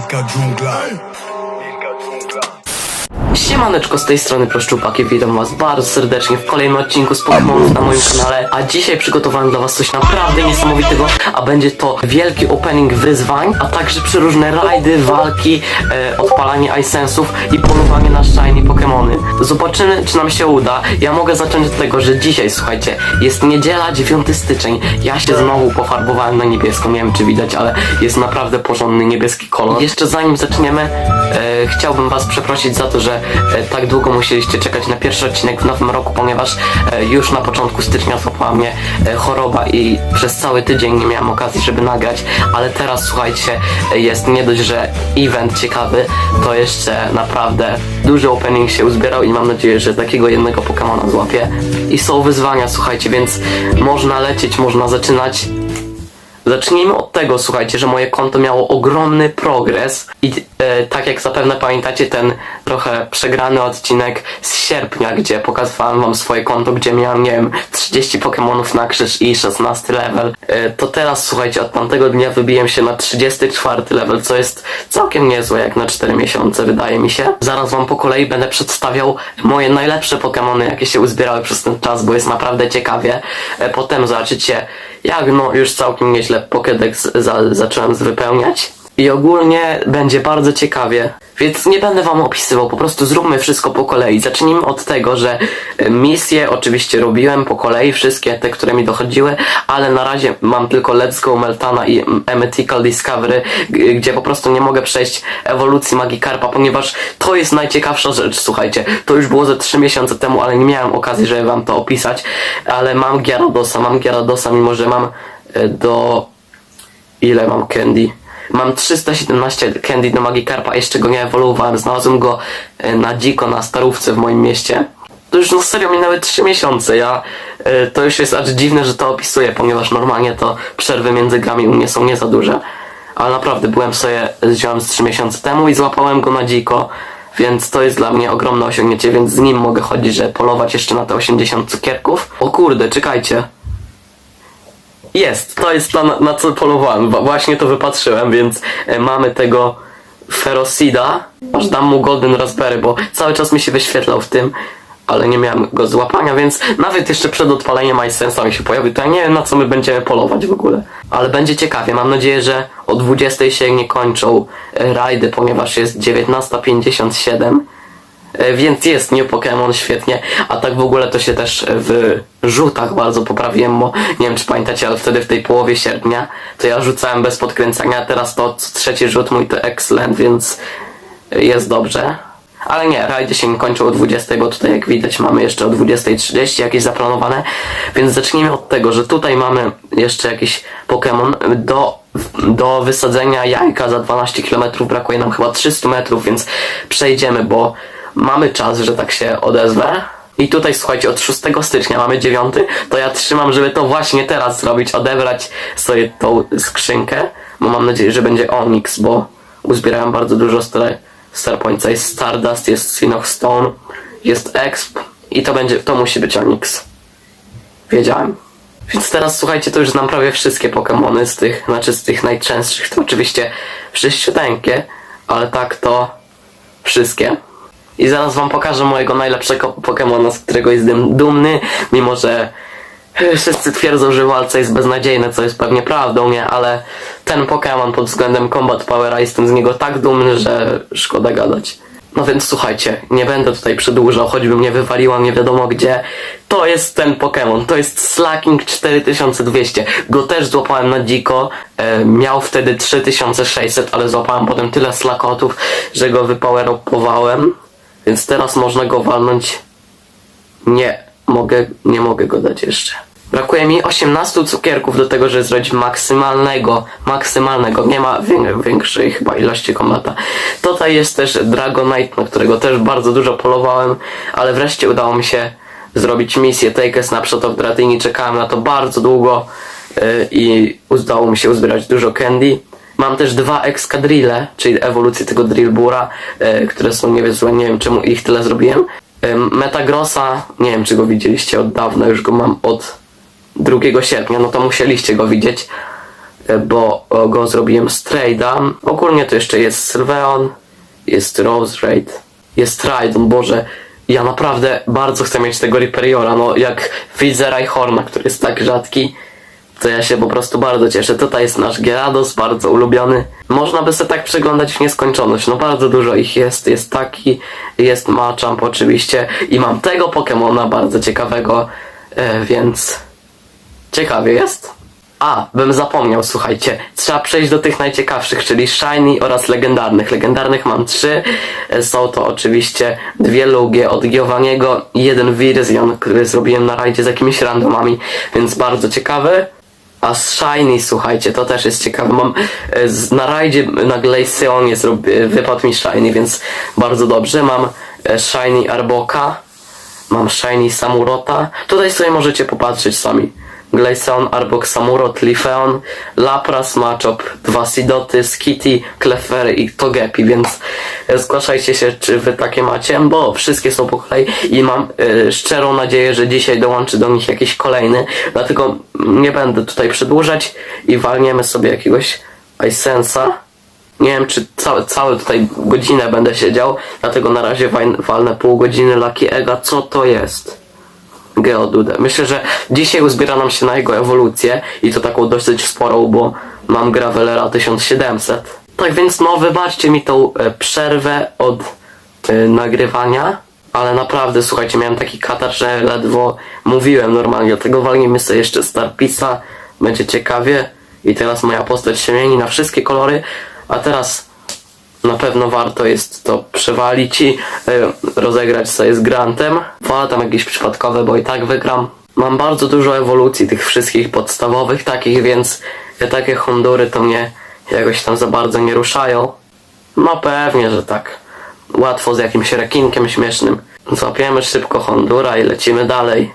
Wilka dżungla. Siemaneczko, z tej strony Proszczupaki, witam was bardzo serdecznie w kolejnym odcinku z Pokémonów na moim kanale. A dzisiaj przygotowałem dla was coś naprawdę niesamowitego A będzie to wielki opening wyzwań A także przeróżne rajdy, walki, e, odpalanie iSensów i polowanie na shiny Pokémony. Zobaczymy czy nam się uda. Ja mogę zacząć od tego, że dzisiaj słuchajcie Jest niedziela, 9 styczeń. Ja się znowu pofarbowałem na niebiesko Nie wiem czy widać, ale jest naprawdę porządny niebieski kolor. Jeszcze zanim zaczniemy e, Chciałbym was przeprosić za to, że e, tak długo musieliście czekać na pierwszy odcinek w nowym roku, ponieważ e, już na początku stycznia złapała mnie e, choroba i przez cały tydzień nie miałem okazji, żeby nagrać, ale teraz słuchajcie, e, jest nie dość, że event ciekawy, to jeszcze naprawdę duży opening się uzbierał i mam nadzieję, że takiego jednego Pokemona złapię. I są wyzwania, słuchajcie, więc można lecieć, można zaczynać. Zacznijmy od tego, słuchajcie, że moje konto miało ogromny progres i e, tak jak zapewne pamiętacie ten trochę przegrany odcinek z sierpnia, gdzie pokazywałem wam swoje konto, gdzie miałem, nie wiem, 30 Pokémonów na krzyż i 16 level, e, to teraz, słuchajcie, od tamtego dnia wybiłem się na 34 level, co jest całkiem niezłe jak na 4 miesiące, wydaje mi się. Zaraz wam po kolei będę przedstawiał moje najlepsze Pokémony, jakie się uzbierały przez ten czas, bo jest naprawdę ciekawie. E, potem zobaczycie, jak no już całkiem nieźle Pokédex za, zacząłem wypełniać. I ogólnie będzie bardzo ciekawie, więc nie będę wam opisywał, po prostu zróbmy wszystko po kolei. Zacznijmy od tego, że e, misje oczywiście robiłem po kolei, wszystkie te, które mi dochodziły, ale na razie mam tylko Let's Go Meltana i Emetical Discovery, gdzie po prostu nie mogę przejść ewolucji Magikarpa, ponieważ to jest najciekawsza rzecz, słuchajcie. To już było ze 3 miesiące temu, ale nie miałem okazji, żeby wam to opisać, ale mam Gyaradosa, mam Gyaradosa, mimo że mam e, do... Ile mam Candy? Mam 317 candy do Magikarpa, jeszcze go nie ewoluowałem. Znalazłem go e, na dziko na starówce w moim mieście. To już no serio minęły 3 miesiące. Ja e, to już jest aż dziwne, że to opisuję, ponieważ normalnie to przerwy między grami u mnie są nie za duże. Ale naprawdę byłem sobie z 3 miesiące temu i złapałem go na dziko. Więc to jest dla mnie ogromne osiągnięcie, więc z nim mogę chodzić, że polować jeszcze na te 80 cukierków. O kurde, czekajcie. Jest, to jest to na, na co polowałem. Wa- Właśnie to wypatrzyłem, więc e, mamy tego Ferocida. Aż dam mu Golden Raspberry, bo cały czas mi się wyświetlał w tym, ale nie miałem go złapania, więc nawet jeszcze przed odpaleniem iSensa mi się pojawił. To ja nie wiem na co my będziemy polować w ogóle. Ale będzie ciekawie. Mam nadzieję, że o 20 się nie kończą e, rajdy, ponieważ jest 19.57. E, Więc jest New Pokémon świetnie, a tak w ogóle to się też w rzutach bardzo poprawiłem, bo nie wiem czy pamiętacie, ale wtedy w tej połowie sierpnia to ja rzucałem bez podkręcania, teraz to trzeci rzut mój to excellent, więc jest dobrze. Ale nie, rajdy się nie kończą o 20, bo tutaj jak widać mamy jeszcze o 20.30 jakieś zaplanowane, więc zacznijmy od tego, że tutaj mamy jeszcze jakiś Pokémon. Do, do wysadzenia jajka za 12 km brakuje nam chyba 300 metrów, więc przejdziemy, bo mamy czas, że tak się odezwę. I tutaj słuchajcie, od 6 stycznia mamy 9, to ja trzymam, żeby to właśnie teraz zrobić, odebrać sobie tą skrzynkę, bo mam nadzieję, że będzie Onyx, bo uzbierałem bardzo dużo star Starpointsa. Jest Stardust, jest Sinnoh Stone, jest Exp i to będzie, to musi być Onyx. Wiedziałem. Więc teraz słuchajcie, to już znam prawie wszystkie Pokémony z tych, znaczy z tych najczęstszych, to oczywiście wszyściuteńkie, ale tak to wszystkie. I zaraz wam pokażę mojego najlepszego Pokemona, z którego jestem dumny, mimo że wszyscy twierdzą, że walce jest beznadziejne, co jest pewnie prawdą, nie? Ale ten Pokémon pod względem Combat Powera jestem z niego tak dumny, że szkoda gadać. No więc słuchajcie, nie będę tutaj przedłużał, choćby mnie wywaliła nie wiadomo gdzie. To jest ten Pokémon, to jest Slacking 4200. Go też złapałem na dziko. E, miał wtedy 3600, ale złapałem potem tyle slakotów, że go wypowerowałem. Więc teraz można go walnąć. Nie, mogę, nie mogę go dać jeszcze. Brakuje mi 18 cukierków do tego, żeby zrobić maksymalnego, maksymalnego. Nie ma wię- większej chyba ilości komata. Tutaj jest też Dragonite, na którego też bardzo dużo polowałem, ale wreszcie udało mi się zrobić misję Take a Snapshot of Dratini. Czekałem na to bardzo długo yy, i udało mi się uzbierać dużo candy. Mam też dwa eskadrille, czyli ewolucje tego drillbura, yy, które są niezłe. Nie wiem czemu ich tyle zrobiłem. Metagrossa, nie wiem czy go widzieliście od dawna, już go mam od 2 sierpnia, no to musieliście go widzieć. e, bo e, go zrobiłem z trade'a. Ogólnie to jeszcze jest Sylveon, jest Rose Raid, jest Raidon, Boże. Ja naprawdę bardzo chcę mieć tego Riperiora, no jak widzę Rhyhorna, który jest tak rzadki, to ja się po prostu bardzo cieszę. Tutaj jest nasz Gyarados, bardzo ulubiony. Można by sobie tak przeglądać w nieskończoność, no bardzo dużo ich jest. Jest taki, jest Machamp oczywiście i mam tego Pokemona bardzo ciekawego, e, więc ciekawie jest. A, bym zapomniał, słuchajcie, trzeba przejść do tych najciekawszych, czyli Shiny oraz legendarnych. Legendarnych mam trzy, E, są to oczywiście dwie lugie od Giovanniego i jeden Virzion, który zrobiłem na rajdzie z jakimiś randomami, więc bardzo ciekawy. A z Shiny, słuchajcie, to też jest ciekawe. Mam e, na rajdzie na Glaceonie zrobi, e, wypadł mi Shiny, więc bardzo dobrze. Mam e, Shiny Arboka, mam Shiny Samurota. Tutaj sobie możecie popatrzeć sami. Glaceon, Arbok, Samurot, Lifeon, Lapras, Machop, dwa Sidoty, Skitty, Clefairy i Togepi, więc e, zgłaszajcie się, czy wy takie macie, bo wszystkie są po kolei i mam e, szczerą nadzieję, że dzisiaj dołączy do nich jakiś kolejny, dlatego nie będę tutaj przedłużać i walniemy sobie jakiegoś iSensa. Nie wiem, czy całe, całe tutaj godzinę będę siedział, dlatego na razie wal- walnę pół godziny Lucky Ega. Co to jest? Myślę, że dzisiaj uzbiera nam się na jego ewolucję i to taką dosyć sporą, bo mam Gravelera 1700. Tak więc no, wybaczcie mi tą e, przerwę od e, nagrywania, ale naprawdę, słuchajcie, miałem taki katar, że ledwo mówiłem normalnie, dlatego walnijmy sobie jeszcze Starpisa, będzie ciekawie. I teraz moja postać się mieni na wszystkie kolory, a teraz na pewno warto jest to przewalić i y, rozegrać sobie z Grantem. Wolę tam jakieś przypadkowe, bo i tak wygram. Mam bardzo dużo ewolucji tych wszystkich podstawowych takich, więc takie hondury to mnie jakoś tam za bardzo nie ruszają. No pewnie, że tak. Łatwo z jakimś rekinkiem śmiesznym. Złapiemy szybko Hondura i lecimy dalej.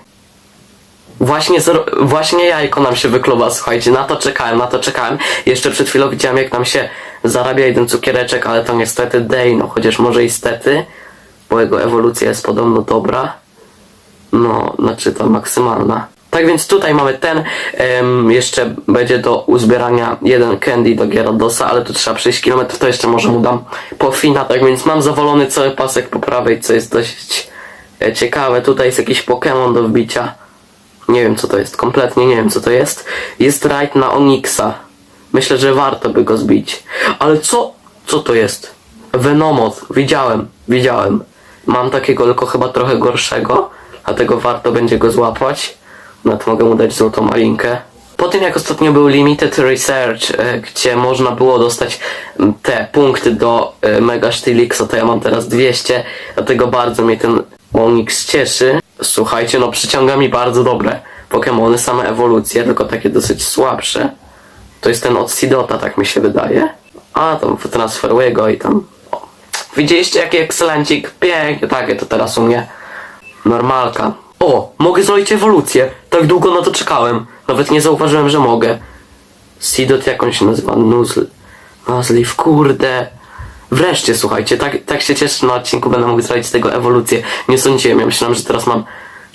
Właśnie, właśnie jajko nam się wykluwa, słuchajcie, na to czekałem, na to czekałem. Jeszcze przed chwilą widziałem, jak nam się zarabia jeden cukiereczek, ale to niestety day, no chociaż może i stety, bo jego ewolucja jest podobno dobra. No, znaczy ta maksymalna. Tak więc tutaj mamy ten, em, jeszcze będzie do uzbierania jeden candy do Gyaradosa, ale tu trzeba przejść kilometr, to jeszcze może mu dam po fina, tak więc mam zawolony cały pasek po prawej, co jest dość e, ciekawe. Tutaj jest jakiś Pokémon do wbicia. Nie wiem co to jest, kompletnie nie wiem co to jest. Jest raid na Onyxa. Myślę, że warto by go zbić. Ale co? Co to jest? Venomoth. Widziałem, widziałem. Mam takiego tylko chyba trochę gorszego, dlatego warto będzie go złapać. Nawet mogę mu dać złotą malinkę. Po tym jak ostatnio był Limited Research, e, gdzie można było dostać te punkty do e, Mega Stilixa, to ja mam teraz 200, dlatego bardzo mnie ten Onyx cieszy. Słuchajcie, no przyciąga mi bardzo dobre Pokémony, same ewolucje, tylko takie dosyć słabsze. To jest ten od Sidota, tak mi się wydaje. A, tam transferuję go i tam... O. Widzieliście jaki ekscelencik? Pięknie, takie to teraz u mnie. Normalka. O, mogę zrobić ewolucję. Tak długo na to czekałem. Nawet nie zauważyłem, że mogę. Sidot, jak on się nazywa? Nuzl. Nuzleaf, kurde. Wreszcie, słuchajcie, tak, tak się cieszę, na odcinku będę mógł zrobić z tego ewolucję. Nie sądziłem, ja myślałem, że teraz mam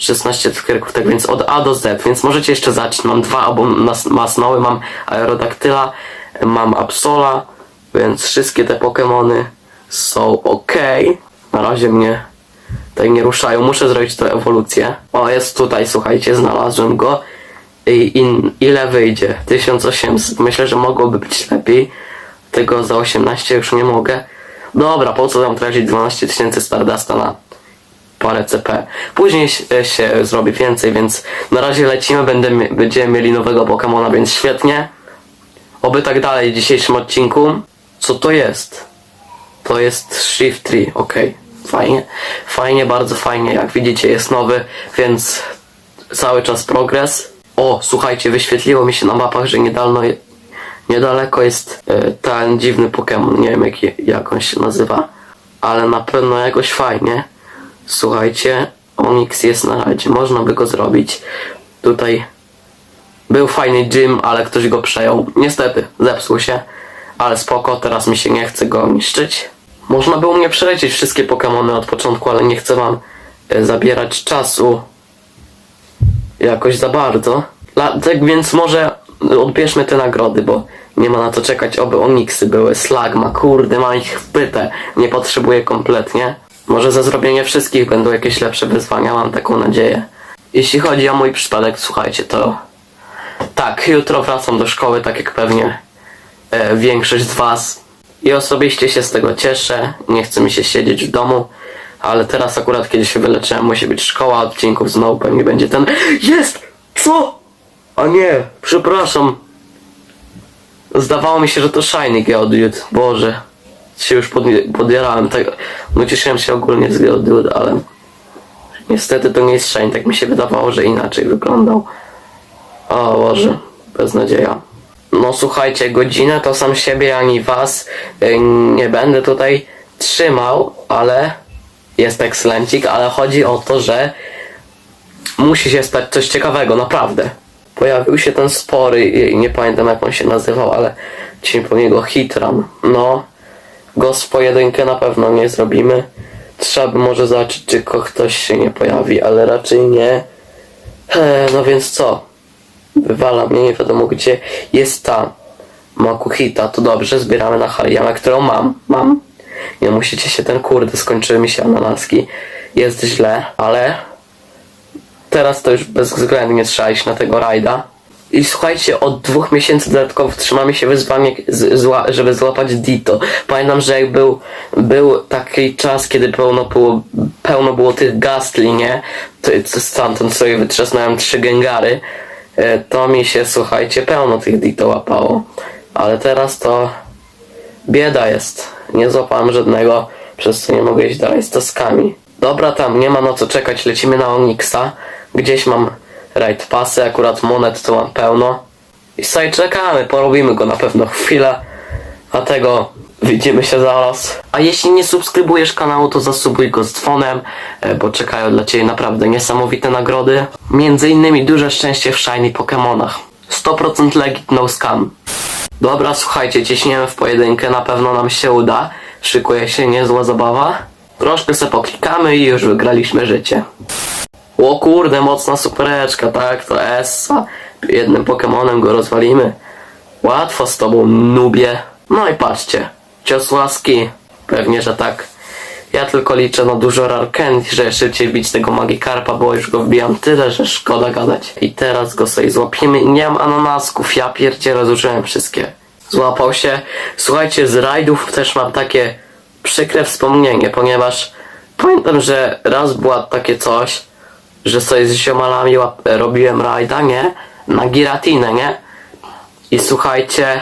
16 cukierków, tak więc od A do Z, więc możecie jeszcze zacząć. Mam dwa albo nas- masnoły, mam Aerodaktyla, mam Absola, więc wszystkie te Pokémony są ok. Na razie mnie tutaj nie ruszają. Muszę zrobić tę ewolucję. O, jest tutaj, słuchajcie, znalazłem go. I in, ile wyjdzie? 1800. Myślę, że mogłoby być lepiej. Tego za 18 już nie mogę. Dobra, po co tam tracić 12 tysięcy Stardusta na parę CP. Później się, zrobi więcej, więc na razie lecimy, będę, mie- będziemy mieli nowego Pokemona, więc świetnie. Oby tak dalej w dzisiejszym odcinku. Co to jest? To jest Shift Tree, ok. Fajnie, fajnie, bardzo fajnie. Jak widzicie jest nowy, więc cały czas progres. O, słuchajcie, wyświetliło mi się na mapach, że niedalno, niedaleko jest e, ten dziwny Pokémon. Nie wiem jak, jak on się nazywa, ale na pewno jakoś fajnie. Słuchajcie, Onyx jest na radzie, można by go zrobić. Tutaj był fajny gym, ale ktoś go przejął. Niestety, zepsuł się, ale spoko, teraz mi się nie chce go niszczyć. Można było mnie przelecieć wszystkie Pokémony od początku, ale nie chcę wam e, zabierać czasu jakoś za bardzo. Tak więc może odbierzmy te nagrody, bo nie ma na to czekać, oby Oniksy były, Slagma, kurde, ma ich w pytę, nie potrzebuję kompletnie. Może za zrobienie wszystkich będą jakieś lepsze wyzwania, mam taką nadzieję. Jeśli chodzi o mój przypadek, słuchajcie, to tak, jutro wracam do szkoły, tak jak pewnie e, większość z Was. I osobiście się z tego cieszę. Nie chce mi się siedzieć w domu. Ale teraz akurat, kiedy się wyleczyłem, musi być szkoła odcinków. Znowu pewnie będzie ten... Jest! Co? A nie, przepraszam. Zdawało mi się, że to Shiny Geodude. Boże. Się już podnie- podjarałem tego. No cieszyłem się ogólnie z Geodude, ale... Niestety to nie jest Shiny. Tak mi się wydawało, że inaczej wyglądał. O Boże, beznadzieja. No słuchajcie, godzinę to sam siebie ani was y, nie będę tutaj trzymał, ale jest ekscelencik, ale chodzi o to, że musi się stać coś ciekawego, naprawdę. Pojawił się ten spory, nie pamiętam jak on się nazywał, ale ci po niego Hitran. No, go z pojedynkę na pewno nie zrobimy. Trzeba by może zobaczyć, czy ktoś się nie pojawi, ale raczej nie. E, no więc co? Wywala mnie nie wiadomo gdzie. Jest ta Makuhita, to dobrze, zbieramy na Hariyamę, którą mam. Mam. Nie musicie się ten kurde, skończyły mi się ananaski. Jest źle, ale teraz to już bezwzględnie trzeba iść na tego rajda. I słuchajcie, od dwóch miesięcy dodatkowo trzymamy się wyzwanie, zła, żeby złapać Dito. Pamiętam, że jak był, był taki czas, kiedy pełno było, pełno było tych gastli, nie? To, stamtąd sobie wytrzasnąłem trzy gęgary. E, To mi się, słuchajcie, pełno tych Dito łapało. Ale teraz to bieda jest. Nie złapałem żadnego, przez co nie mogę iść dalej z toskami. Dobra, tam nie ma na co czekać, lecimy na Onyxa. Gdzieś mam raid pasy, akurat monet to mam pełno. I sobie czekamy, porobimy go na pewno chwilę. A tego widzimy się zaraz. A jeśli nie subskrybujesz kanału, to zasubuj go z dzwonem, e, bo czekają dla Ciebie naprawdę niesamowite nagrody. Między innymi duże szczęście w Shiny Pokémonach. 100% legit, no scam. Dobra, słuchajcie, ciśniemy w pojedynkę, na pewno nam się uda. Szykuje się niezła zabawa. Troszkę se poklikamy i już wygraliśmy życie. O kurde, mocna supereczka, tak, to Essa. Jednym Pokemonem go rozwalimy. Łatwo z tobą, nubie. No i patrzcie, cios łaski. Pewnie, że tak. Ja tylko liczę na dużo candy, że szybciej bić tego Magikarpa, bo już go wbijam tyle, że szkoda gadać. I teraz go sobie złapiemy nie mam ananasków, ja pierdzielę, zużyłem wszystkie. Złapał się. Słuchajcie, z rajdów też mam takie przykre wspomnienie, ponieważ pamiętam, że raz było takie coś, że sobie z ziomalami robiłem rajda, nie? Na Giratinę, nie? I słuchajcie,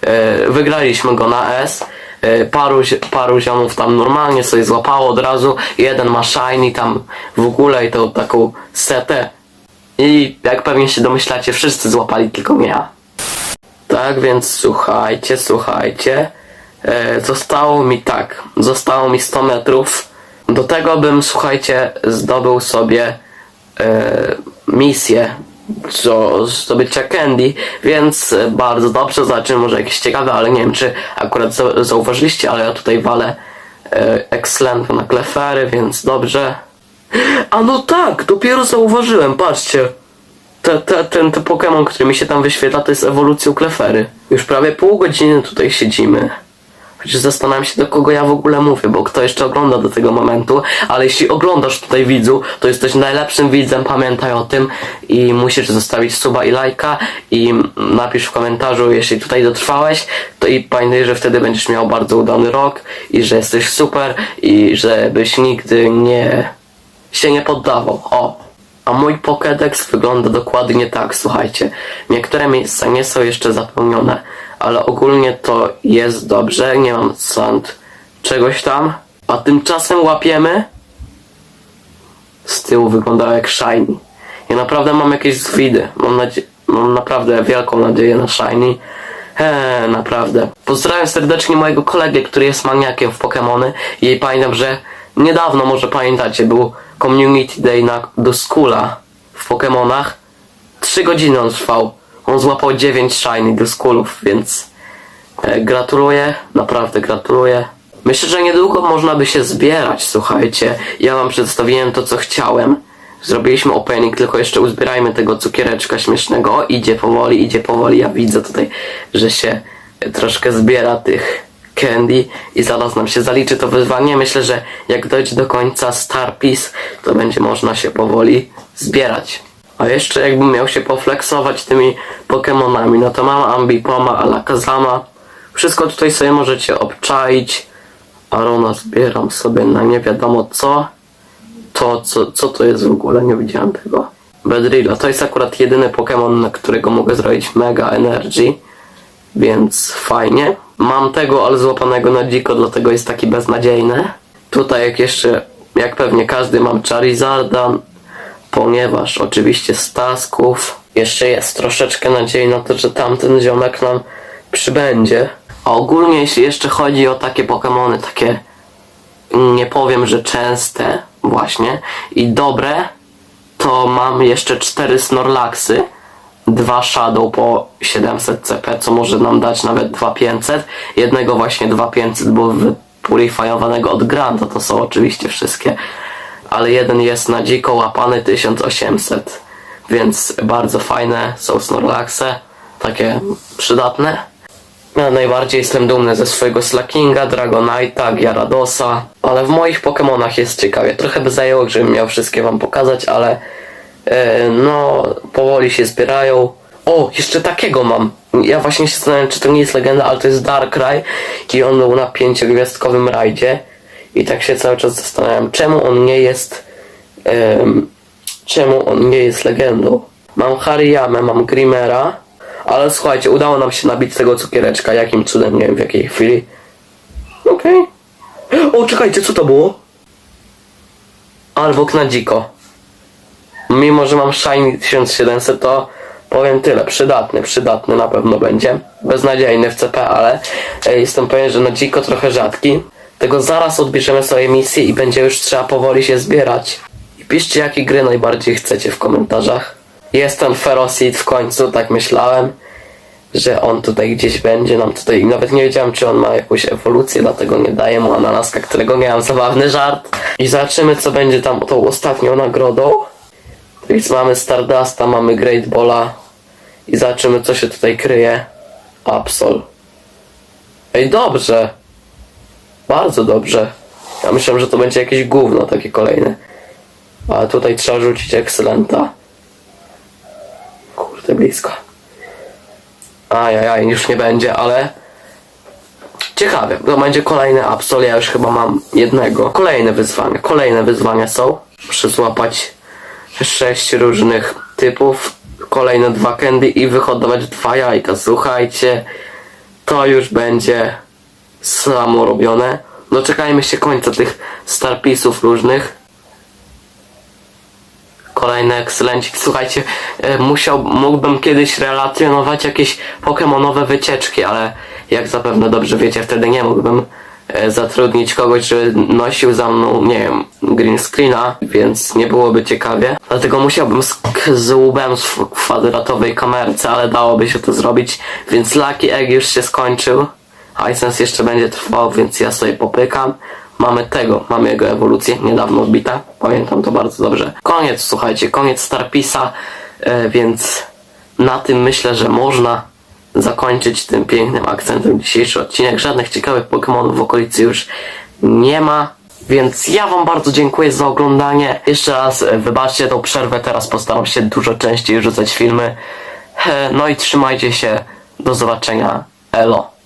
e, wygraliśmy go na S. E, paru, paru ziomów tam normalnie sobie złapało od razu. Jeden ma shiny tam w ogóle i tą taką setę. I jak pewnie się domyślacie, wszyscy złapali, tylko nie ja. Tak więc słuchajcie, słuchajcie. E, zostało mi tak, zostało mi 100 metrów. Do tego bym, słuchajcie, zdobył sobie misję do zdobycia candy, więc e, bardzo dobrze, zobaczymy może jakieś ciekawe, ale nie wiem czy akurat za- zauważyliście, ale ja tutaj walę e, excellent na klefery, więc dobrze. A no tak, dopiero zauważyłem, patrzcie. Te, te, ten te Pokémon, który mi się tam wyświetla, to jest ewolucją klefery. Już prawie pół godziny tutaj siedzimy. Chociaż zastanawiam się, do kogo ja w ogóle mówię, bo kto jeszcze ogląda do tego momentu, ale jeśli oglądasz tutaj widzu, to jesteś najlepszym widzem, pamiętaj o tym i musisz zostawić suba i lajka i napisz w komentarzu, jeśli tutaj dotrwałeś, to i pamiętaj, że wtedy będziesz miał bardzo udany rok i że jesteś super i żebyś nigdy nie się nie poddawał. O! A mój Pokédex wygląda dokładnie tak, słuchajcie. Niektóre miejsca nie są jeszcze zapełnione, ale ogólnie to jest dobrze, nie mam sąd czegoś tam. A tymczasem łapiemy. Z tyłu wyglądał jak shiny. Ja naprawdę mam jakieś zwidy. Mam, mam naprawdę wielką nadzieję na shiny. Eee, naprawdę. Pozdrawiam serdecznie mojego kolegę, który jest maniakiem w Pokémony i pamiętam, że niedawno, może pamiętacie, był Community Day na, do Skula w Pokémonach. Trzy godziny on trwał. On złapał 9 shiny do Skulów, więc e, gratuluję, naprawdę gratuluję. Myślę, że niedługo można by się zbierać, słuchajcie. Ja wam przedstawiłem to, co chciałem. Zrobiliśmy opening, tylko jeszcze uzbierajmy tego cukiereczka śmiesznego. Idzie powoli, idzie powoli. Ja widzę tutaj, że się troszkę zbiera tych candy i zaraz nam się zaliczy to wyzwanie. Myślę, że jak dojdzie do końca Star Piece, to będzie można się powoli zbierać. A jeszcze jakbym miał się poflexować tymi Pokemonami, no to mam Ambipoma, Alakazama. Wszystko tutaj sobie możecie obczaić. Arona zbieram sobie na nie wiadomo co. To, co, co to jest w ogóle? Nie widziałem tego. Bedrilla. To jest akurat jedyny Pokémon, na którego mogę zrobić Mega Energy. Więc fajnie. Mam tego, ale złapanego na dziko, dlatego jest taki beznadziejny. Tutaj jak jeszcze, jak pewnie każdy mam Charizarda, ponieważ oczywiście z tasków jeszcze jest troszeczkę nadziei na to, że tamten ziomek nam przybędzie. A ogólnie jeśli jeszcze chodzi o takie Pokémony, takie nie powiem, że częste właśnie i dobre, to mam jeszcze cztery Snorlaxy, dwa Shadow po 700 CP, co może nam dać nawet 2500. Jednego właśnie 2500 było wypurifiowanego od Granta, to są oczywiście wszystkie, ale jeden jest na dziko łapany 1800, więc bardzo fajne są Snorlaxy, takie przydatne. Ja najbardziej jestem dumny ze swojego Slackinga, Dragonite'a, Gyaradosa, ale w moich Pokémonach jest ciekawie. Trochę by zajęło, żebym miał wszystkie wam pokazać, ale e, no powoli się zbierają. O, jeszcze takiego mam. Ja właśnie się zastanawiam, czy to nie jest legenda, ale to jest Darkrai i on był na pięciogwiazdkowym rajdzie i tak się cały czas zastanawiam, czemu on nie jest em, czemu on nie jest legendą. Mam Hariyamę, mam Grimera, ale słuchajcie, udało nam się nabić tego cukiereczka. Jakim cudem, nie wiem w jakiej chwili. Okej. O, czekajcie, co to było? Albo na dziko. Mimo, że mam Shiny 1700, to powiem tyle. Przydatny, przydatny na pewno będzie. Beznadziejny w CP, ale e, jestem pewien, że na dziko trochę rzadki. Tego zaraz odbierzemy sobie misję i będzie już trzeba powoli się zbierać. I piszcie, jakie gry najbardziej chcecie w komentarzach. Jest ten Ferosid w końcu, tak myślałem, że on tutaj gdzieś będzie nam tutaj. Nawet nie wiedziałem, czy on ma jakąś ewolucję, dlatego nie daję mu ananaska, którego miałem zabawny żart. I zobaczymy, co będzie tam tą ostatnią nagrodą. Więc mamy Stardusta, mamy Great Balla i zobaczymy, co się tutaj kryje. Absol. Ej, dobrze. Bardzo dobrze. Ja myślałem, że to będzie jakieś gówno takie kolejne. Ale tutaj trzeba rzucić Excelenta. Kurde, blisko. Ajajaj, już nie będzie, ale... Ciekawe, to będzie kolejny Absol, ja już chyba mam jednego. Kolejne wyzwania, kolejne wyzwania są. Muszę złapać sześć różnych typów, kolejne dwa candy i wyhodować dwa jajka. Słuchajcie, to już będzie samo robione. Doczekajmy się końca tych starpisów różnych. Kolejny ekscelencik. Słuchajcie, e, musiał, mógłbym kiedyś relacjonować jakieś pokemonowe wycieczki, ale jak zapewne dobrze wiecie, wtedy nie mógłbym e, zatrudnić kogoś, żeby nosił za mną, nie wiem, green screena, więc nie byłoby ciekawie. Dlatego musiałbym z, z w kwadratowej kamerce, ale dałoby się to zrobić, więc Lucky Egg już się skończył. Hisense jeszcze będzie trwał, więc ja sobie popykam. Mamy tego, mamy jego ewolucję, niedawno odbita, pamiętam to bardzo dobrze. Koniec, słuchajcie, koniec Starpisa, e, więc na tym myślę, że można zakończyć tym pięknym akcentem dzisiejszy odcinek. Żadnych ciekawych Pokémonów w okolicy już nie ma. Więc ja wam bardzo dziękuję za oglądanie. Jeszcze raz e, wybaczcie tą przerwę, teraz postaram się dużo częściej rzucać filmy. E, No i trzymajcie się. Do zobaczenia. Elo.